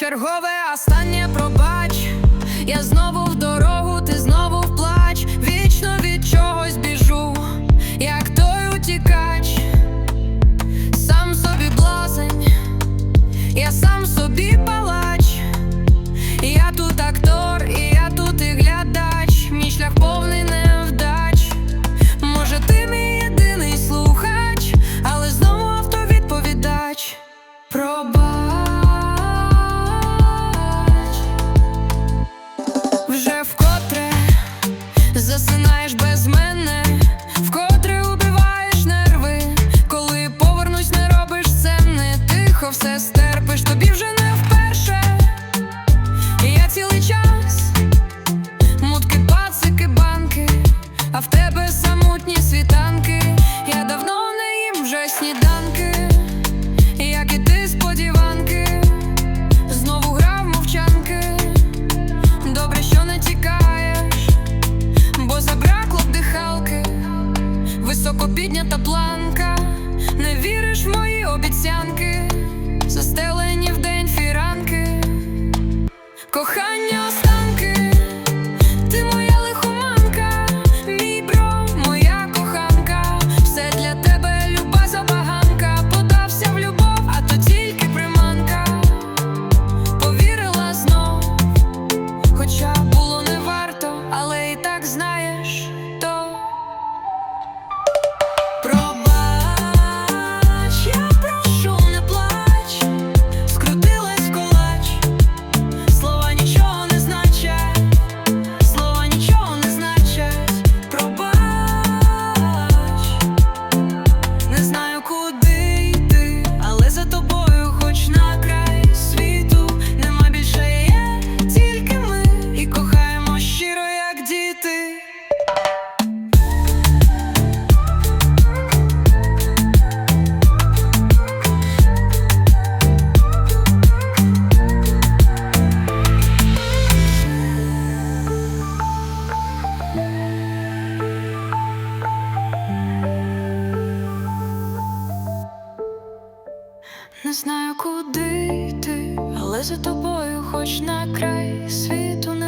Чергове останнє пробач, я знову. засинаєш без мене, вкотре убиваєш нерви, коли повернусь, не робиш це не тихо, все стає. куди йти, але за тобою, хоч на край світу.